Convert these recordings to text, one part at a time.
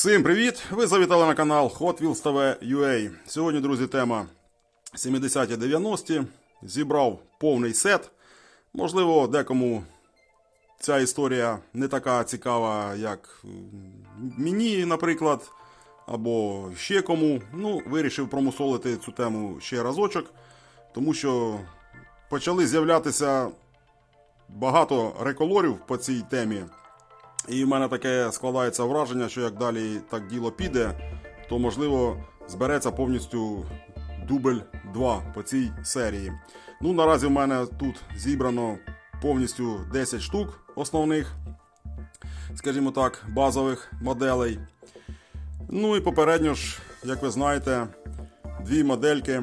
Всім привіт! Ви завітали на канал Hot Wheels TV UA. Сьогодні, друзі, тема 70-ті 90-ті. Зібрав повний сет. Можливо, декому ця історія не така цікава, як мені, наприклад, або ще кому. Ну, вирішив промусолити цю тему ще разочок, тому що почали з'являтися багато реколорів по цій темі. І в мене таке складається враження, що як далі так діло піде, то можливо збереться повністю дубль 2 по цій серії. Ну, наразі в мене тут зібрано повністю 10 штук основних, скажімо так, базових моделей. Ну і попередньо ж, як ви знаєте, дві модельки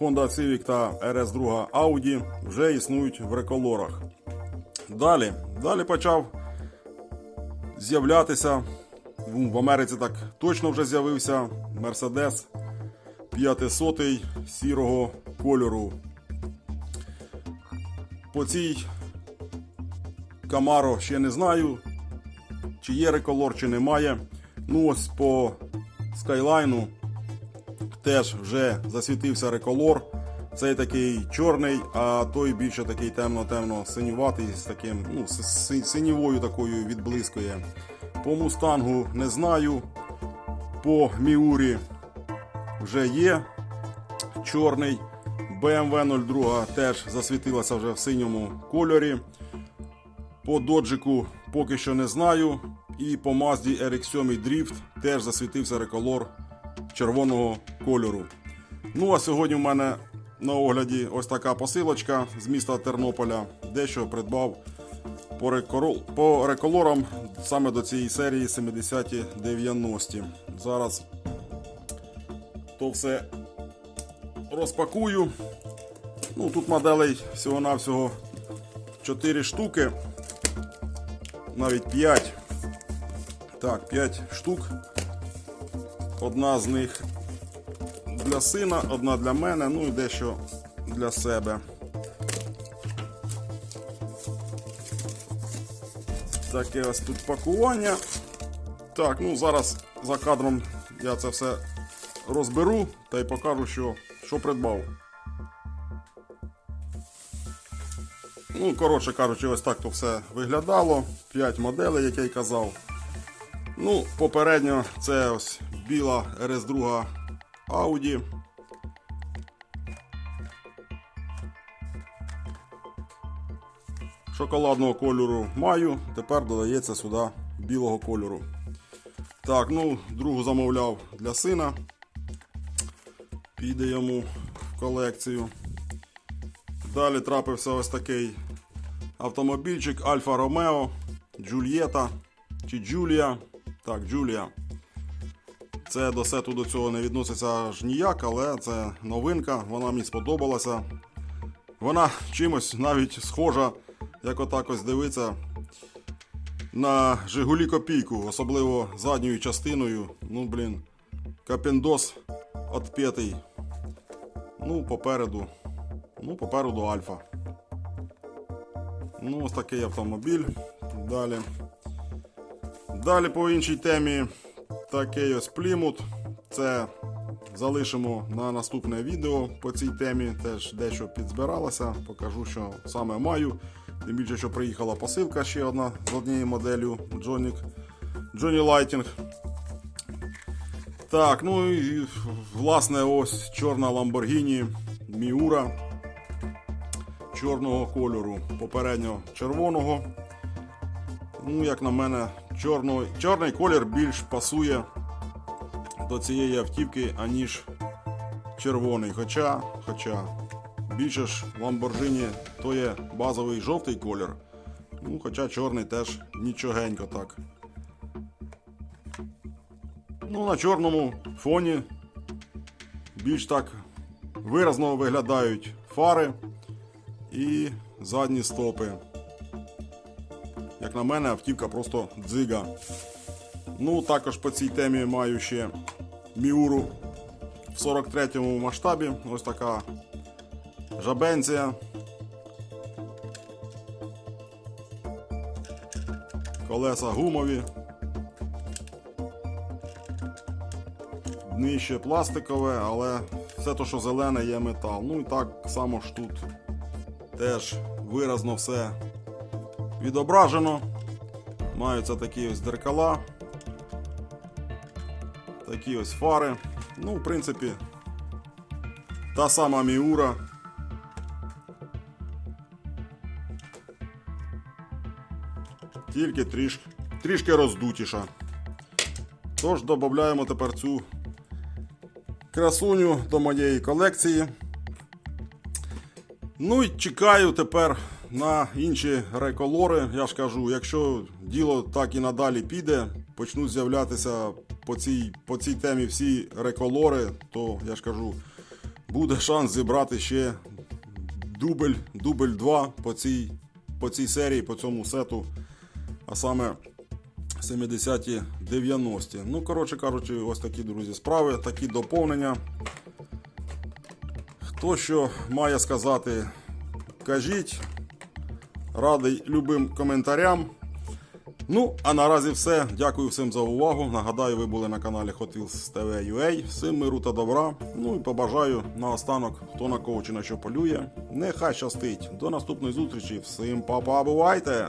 Honda Civic та RS2 Audi вже існують в реколорах. Далі, далі почав з'являтися. В Америці так точно вже з'явився Mercedes 500 сірого кольору. По цій Camaro ще не знаю, чи є реколор, чи немає. Ну ось по Skyline теж вже засвітився реколор. Цей такий чорний, а той більше такий темно-темно синюватий з таким, ну, синівою такою відблискує. По мустангу не знаю. По Міурі вже є чорний. BMW 02 теж засвітилася вже в синьому кольорі. По доджику поки що не знаю. І по Mazda RX-7 Drift теж засвітився реколор червоного кольору. Ну а сьогодні в мене на огляді ось така посилочка з міста Тернополя, дещо придбав по, рекорол... по реколорам саме до цієї серії 70-ті 90-ті. Зараз то все розпакую. Ну, тут моделей всього-навсього 4 штуки, навіть 5. Так, 5 штук. Одна з них для сина, одна для мене, ну і дещо для себе. Таке ось тут пакування. Так, ну зараз за кадром я це все розберу та й покажу, що, що придбав. Ну, коротше кажучи, ось так то все виглядало. 5 моделей, як я й казав. Ну, попередньо це ось біла RS2 Audi. Шоколадного кольору маю, тепер додається сюди білого кольору. Так, ну, другу замовляв для сина. Піде йому в колекцію. Далі трапився ось такий автомобільчик Альфа Ромео, Джульєта чи Джулія. Так, Джулія. Це до сету до цього не відноситься аж ніяк, але це новинка, вона мені сподобалася. Вона чимось навіть схожа, як отак ось дивиться, на Жигулі копійку, особливо задньою частиною. Ну, блін, капіндос отп'ятий. Ну, попереду. Ну, попереду Альфа. Ну, ось такий автомобіль. Далі. Далі по іншій темі такий ось плімут. Це залишимо на наступне відео по цій темі. Теж дещо підзбиралося. Покажу, що саме маю. Тим більше, що приїхала посилка ще одна з однією моделлю. Джоні Лайтінг. Так, ну і власне ось чорна Lamborghini Miura чорного кольору, попередньо червоного. Ну, як на мене, чорно, чорний колір більш пасує до цієї автівки, аніж червоний. Хоча, хоча, більше ж Lamborghini то є базовий жовтий колір. Ну, хоча чорний теж нічогенько так. Ну, на чорному фоні більш так виразно виглядають фари і задні стопи. Як на мене, автівка просто дзига. Ну, також по цій темі маю ще Міуру в 43-му масштабі. Ось така жабенція. Колеса гумові. нижче пластикове, але все то, що зелене, є метал. Ну і так само ж тут теж виразно все відображено. Маються такі ось дзеркала. Такі ось фари. Ну, в принципі, та сама Міура. Тільки трішки, трішки роздутіша. Тож додаємо тепер цю красуню до моєї колекції. Ну і чекаю тепер на інші реколори. Я ж кажу, якщо діло так і надалі піде, почнуть з'являтися по цій, по цій темі всі реколори, то я ж кажу, буде шанс зібрати ще дубль, дубль 2 по цій, по цій серії, по цьому сету. А саме 70-ті 90-ті. Ну, коротше кажучи, ось такі, друзі, справи, такі доповнення. Хто що має сказати, кажіть. Радий любим коментарям. Ну, а наразі все. Дякую всім за увагу. Нагадаю, ви були на каналі Hot Wheels TV. Всім миру та добра. Ну і побажаю наостанок, хто на кого чи на що полює. Нехай щастить. До наступної зустрічі. Всім па-па, бувайте!